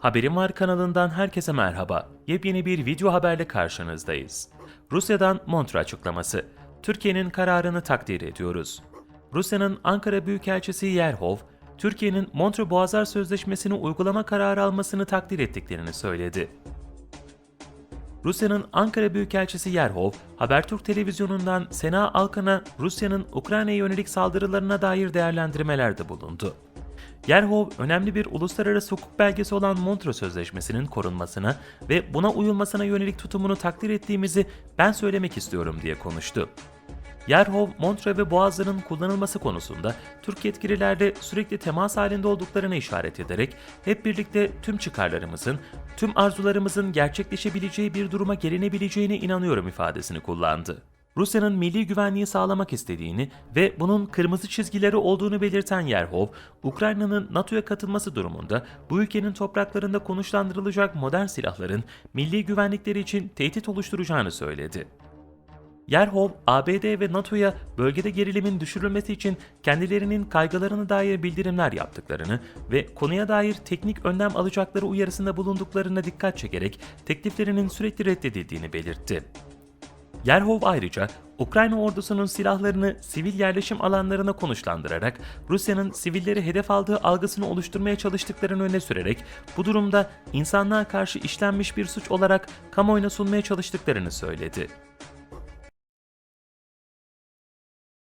Haberim Var kanalından herkese merhaba. Yepyeni bir video haberle karşınızdayız. Rusya'dan Montreux açıklaması. Türkiye'nin kararını takdir ediyoruz. Rusya'nın Ankara Büyükelçisi Yerhov, Türkiye'nin Montreux Boğazlar Sözleşmesi'ni uygulama kararı almasını takdir ettiklerini söyledi. Rusya'nın Ankara Büyükelçisi Yerhov, Habertürk televizyonundan Sena Alkan'a Rusya'nın Ukrayna'ya yönelik saldırılarına dair değerlendirmelerde bulundu. Yerhov, önemli bir uluslararası hukuk belgesi olan Montreux Sözleşmesi'nin korunmasına ve buna uyulmasına yönelik tutumunu takdir ettiğimizi ben söylemek istiyorum diye konuştu. Yerhov, Montreux ve Boğazların kullanılması konusunda Türk yetkililerle sürekli temas halinde olduklarını işaret ederek hep birlikte tüm çıkarlarımızın, tüm arzularımızın gerçekleşebileceği bir duruma gelinebileceğine inanıyorum ifadesini kullandı. Rusya'nın milli güvenliği sağlamak istediğini ve bunun kırmızı çizgileri olduğunu belirten Yerhov, Ukrayna'nın NATO'ya katılması durumunda bu ülkenin topraklarında konuşlandırılacak modern silahların milli güvenlikleri için tehdit oluşturacağını söyledi. Yerhov, ABD ve NATO'ya bölgede gerilimin düşürülmesi için kendilerinin kaygılarına dair bildirimler yaptıklarını ve konuya dair teknik önlem alacakları uyarısında bulunduklarına dikkat çekerek tekliflerinin sürekli reddedildiğini belirtti. Yerhov ayrıca Ukrayna ordusunun silahlarını sivil yerleşim alanlarına konuşlandırarak Rusya'nın sivilleri hedef aldığı algısını oluşturmaya çalıştıklarını öne sürerek bu durumda insanlığa karşı işlenmiş bir suç olarak kamuoyuna sunmaya çalıştıklarını söyledi.